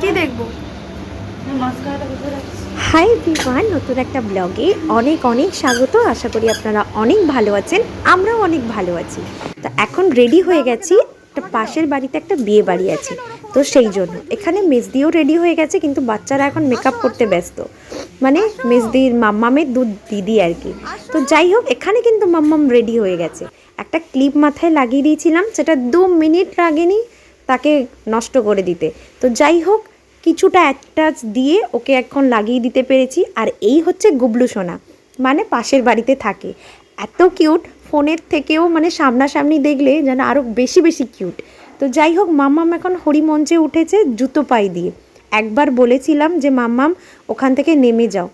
কি দেখব? হাই বিমান নতুন একটা ব্লগে অনেক অনেক স্বাগত। আশা করি আপনারা অনেক ভালো আছেন আমরাও অনেক ভালো আছি। তো এখন রেডি হয়ে গেছি একটা পাশের বাড়িতে একটা বিয়ে বাড়ি আছে। তো সেই জন্য এখানে মেজদিও রেডি হয়ে গেছে কিন্তু বাচ্চারা এখন মেকআপ করতে ব্যস্ত। মানে মেজদির মাম্মামের দুধ দিদি আর কি। তো যাই হোক এখানে কিন্তু মাম্মাম রেডি হয়ে গেছে। একটা ক্লিপ মাথায় লাগিয়ে দিয়েছিলাম সেটা দু মিনিট লাগেনি। তাকে নষ্ট করে দিতে। তো যাই হোক, কিছুটা অ্যাটাচ দিয়ে ওকে এখন লাগিয়ে দিতে পেরেছি। আর এই হচ্ছে গুবলু সোনা। মানে পাশের বাড়িতে থাকে। এত কিউট ফোনের থেকেও মানে সামনাসামনি দেখলে যেন আরও বেশি বেশি কিউট তো যাই হোক, মাম্মাম এখন হরিমঞ্চে উঠেছে জুতো পাই দিয়ে। একবার বলেছিলাম যে, মাম্মাম, ওখান থেকে নেমে যাও।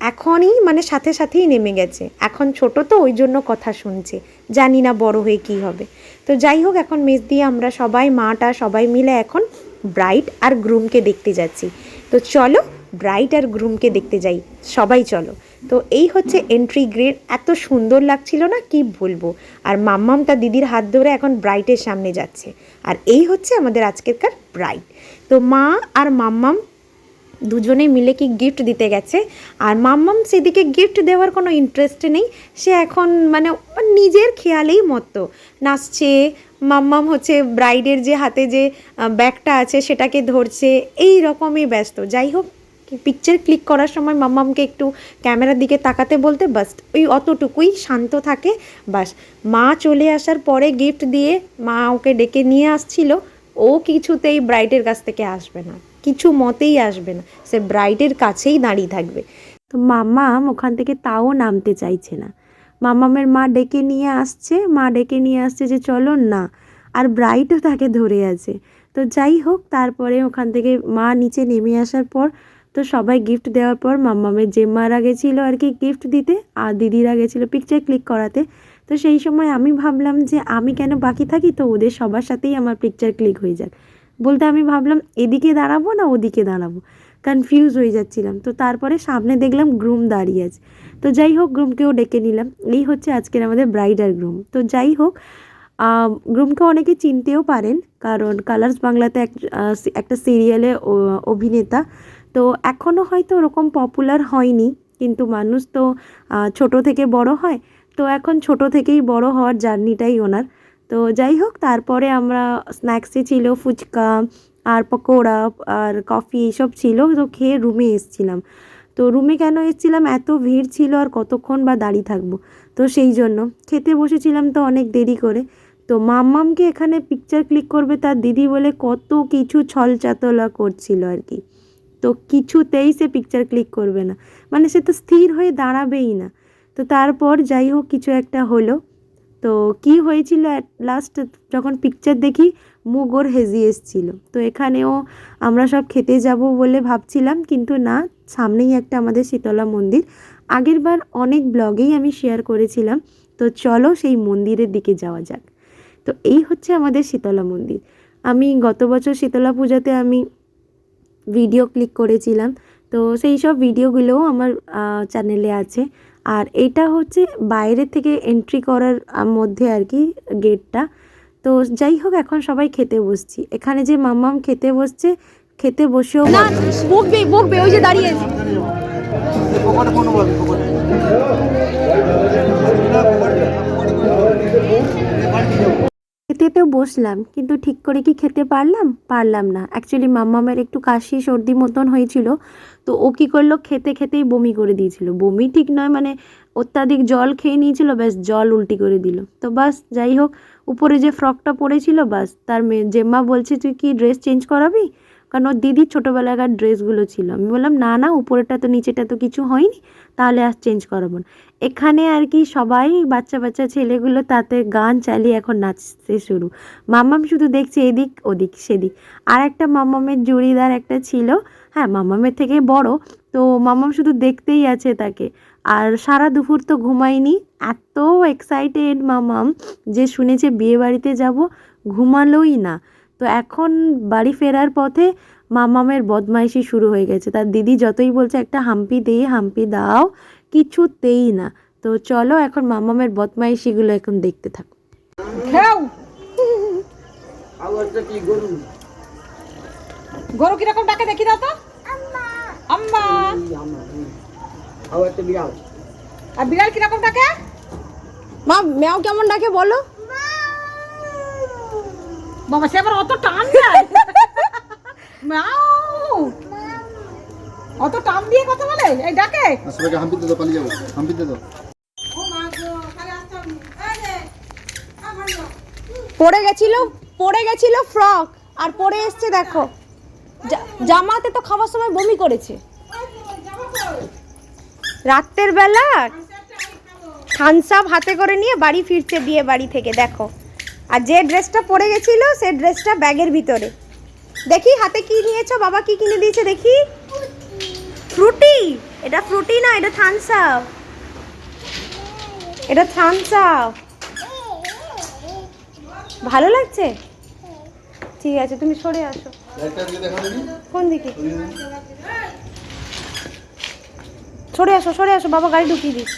এখনই মানে সাথে সাথেই নেমে গেছে। এখন ছোট তো, ওই জন্য কথা শুনছে। জানি না বড় হয়ে কি হবে। তো যাই হোক, এখন মেজ দিয়ে আমরা সবাই, মাটা সবাই মিলে এখন ব্রাইট আর গ্রুমকে দেখতে যাচ্ছি। তো চলো, ব্রাইট আর গ্রুমকে দেখতে যাই। সবাই চলো। তো এই হচ্ছে এন্ট্রি গ্রেড এত সুন্দর লাগছিল না? কি বলব? আর মাম্মাম তার দিদির হাত ধরে এখন ব্রাইটের সামনে যাচ্ছে। আর এই হচ্ছে আমাদের আজকেরকার ব্রাইট। তো মা আর মাম্মাম দুজনে মিলে কি গিফট দিতে গেছে। আর মাম্মাম সেদিকে গিফট দেওয়ার কোনো ইন্টারেস্ট নেই। সে এখন মানে নিজের খেয়ালেই মতো নাচছে, মাম্মাম হচ্ছে ব্রাইডের যে হাতে যে ব্যাগটা আছে সেটাকে ধরছে, এই রকমই ব্যস্ত। যাই হোক পিকচার ক্লিক করার সময় মাম্মামকে একটু ক্যামেরার দিকে তাকাতে বলতে বাস, ওই অতটুকুই শান্ত থাকে, বাস। মা চলে আসার পরে গিফট দিয়ে মা ওকে ডেকে নিয়ে আসছিল। ও কিছুতেই ব্রাইডের কাছ থেকে আসবে না। কিছু মতেই আসবে না। সে ব্রাইডের কাছেই দাঁড়িয়ে থাকবে। তো মাম্মাম ওখান থেকে তাও নামতে চাইছে না। মাম্মামের মা ডেকে নিয়ে আসছে, মা ডেকে নিয়ে আসছে যে, চলো না। আর ব্রাইডও তাকে ধরে আছে। তো যাই হোক, তারপরে ওখান থেকে মা নিচে নেমে আসার পর, তো সবাই গিফট দেওয়ার পর মাম্মামের জেম্মারা গেছিল আর কি গিফট দিতে, আর দিদিরা গেছিল পিকচার ক্লিক করাতে। তো সেই সময় আমি ভাবলাম যে, আমি কেন বাকি থাকি? তো ওদের সবার সাথেই আমার পিকচার ক্লিক হয়ে যাক। বলতে আমি ভাবলাম, এদিকে দাঁড়াবো না ওদিকে দাঁড়াবো? কনফিউজ হয়ে যাচ্ছিলাম। তো তারপরে সামনে দেখলাম গ্রুম দাঁড়িয়ে আছে। তো যাই হোক গ্রুমকেও ডেকে নিলাম। এই হচ্ছে আজকের আমাদের ব্রাইড আর গ্রুম তো যাই হোক গ্রুমকে অনেকে চিনতেও পারেন, কারণ কালার্স বাংলাতে এক একটা সিরিয়ালে অভিনেতা। তো এখনও হয়তো ওরকম পপুলার হয়নি, কিন্তু মানুষ তো ছোট থেকে বড় হয়। তো এখন ছোট থেকেই বড় হওয়ার জার্নিটাই ওনার। তো যাই হোক, তারপরে আমরা স্ন্যাক্সে ছিল ফুচকা, আর পকোড়া, আর কফি এইসব ছিল। তো খেয়ে রুমে এসেছিলাম। তো রুমে কেন এসেছিলাম? এত ভিড় ছিল আর কতক্ষণ বা দাঁড়িয়ে থাকব? তো সেই জন্য। খেতে বসেছিলাম তো অনেক দেরি করে। তো মাম্মামকে এখানে পিকচার ক্লিক করবে তার দিদি বলে কত কিছু ছলচাতলা করছিল আর কি। তো কিছুতেই সে পিকচার ক্লিক করবে না। মানে সে তো স্থির হয়ে দাঁড়াবেই না। তো তারপর যাই হোক, কিছু একটা হলো। তো কি হয়েছিল লাস্ট যখন পিকচার দেখি মুগ ওর হেজি এসছিল। তো এখানেও আমরা সব খেতে যাব বলে ভাবছিলাম, কিন্তু না, সামনেই একটা আমাদের শীতলা মন্দির। আগের বার অনেক ব্লগেই আমি শেয়ার করেছিলাম। তো চলো সেই মন্দিরের দিকে যাওয়া যাক। তো এই হচ্ছে আমাদের শীতলা মন্দির। আমি গত বছর শীতলা পূজাতে আমি ভিডিও ক্লিক করেছিলাম। তো সেই সব ভিডিওগুলোও আমার চ্যানেলে আছে। আর এটা হচ্ছে বাইরে থেকে এন্ট্রি করার মধ্যে আর কি গেটটা তো যাই হোক এখন সবাই খেতে বসছি। এখানে যে মাম্মাম খেতে বসছে খেতে বসেও বকবে বকবে ওই যে দাঁড়িয়ে আছে। পকেটে ফোন বল পকেটে খেতে তো বসলাম, কিন্তু ঠিক করে কি খেতে পারলাম? পারলাম না। অ্যাকচুয়ালি মাম্মামের একটু কাশি, সর্দি মতন হয়েছিল, তো ও কী করল? খেতে খেতেই বমি করে দিয়েছিল। বমি ঠিক নয় মানে অত্যাধিক জল খেয়ে নিয়েছিল, ব্যাস জল উল্টি করে দিল। তো বাস যাই হোক, উপরে যে ফ্রকটা পরেছিল বাস তার মেয়ে জেম্মা বলছে, তুই কি ড্রেস চেঞ্জ করাবি? কারণ ওর দিদির ছোটোবেলাকার ড্রেসগুলো ছিল। আমি বললাম, না না উপরেটা তো নিচেটা তো কিছু হয়নি, তাহলে আর চেঞ্জ করাবো না। এখানে আর কি সবাই বাচ্চা বাচ্চা ছেলেগুলো তাতে গান চালিয়ে এখন নাচতে শুরু। মাম্মাম শুধু দেখছে এদিক, ওদিক, সেদিক। আর একটা মাম্মামের জুড়িদার একটা ছিল হ্যাঁ মাম্মামের থেকে বড়, তো মাম্মাম শুধু দেখতেই আছে তাকে। আর সারা দুপুর তো ঘুমায়নি। এত এক্সাইটেড মামাম যে শুনেছে বিয়ে বাড়িতে যাব, ঘুমালোই না। তো এখন বাড়ি ফেরার পথে মামামের বদমাইশি শুরু হয়ে গেছে। তার দিদি যতই বলছে একটা হাম্পি দে হাম্পি দাও। কিছুতেই না। তো চলো এখন মামামের বদমাইশিগুলো এখন দেখতে থাকো। খেও। আওয়াজটা কি গরু? গরু কীরকম ডাকে দেখি দাও তো। আম্মা। আবার একটা বিড়াল। আর বিড়াল কীরকম ডাকে? মা ম্যাও কেমন ডাকে বলো। বাবা সে আবার অত টান দেয়? মাও অত টান দিয়ে কথা বলে? এই ডাকে। সবাইকে হাম্পিতে দাও পালিয়ে যাব হাম্পিতে দাও। পড়ে গেছিল পড়ে গেছিল ফ্রক আর পরে এসছে দেখো। জামাতে তো খাবার সময় বমি করেছে। রাত্রের বেলা আপ হাতে করে নিয়ে বাড়ি ফিরছে বিয়ে বাড়ি থেকে দেখো। আর যে ড্রেসটা পরে গেছিল, সে ড্রেসটা ব্যাগের ভিতরে। দেখি হাতে কি নিয়েছো, বাবা কি কিনে দিয়েছে দেখি। ফ্রুটি? এটা ফ্রুটি না, এটা থামস আপ। এটা থামস আপ। ভালো লাগছে? ঠিক আছে, তুমি সরে আসো। কোন দিকে? সরে আসো সরে আসো, বাবা গাড়ি ঢুকিয়ে দিস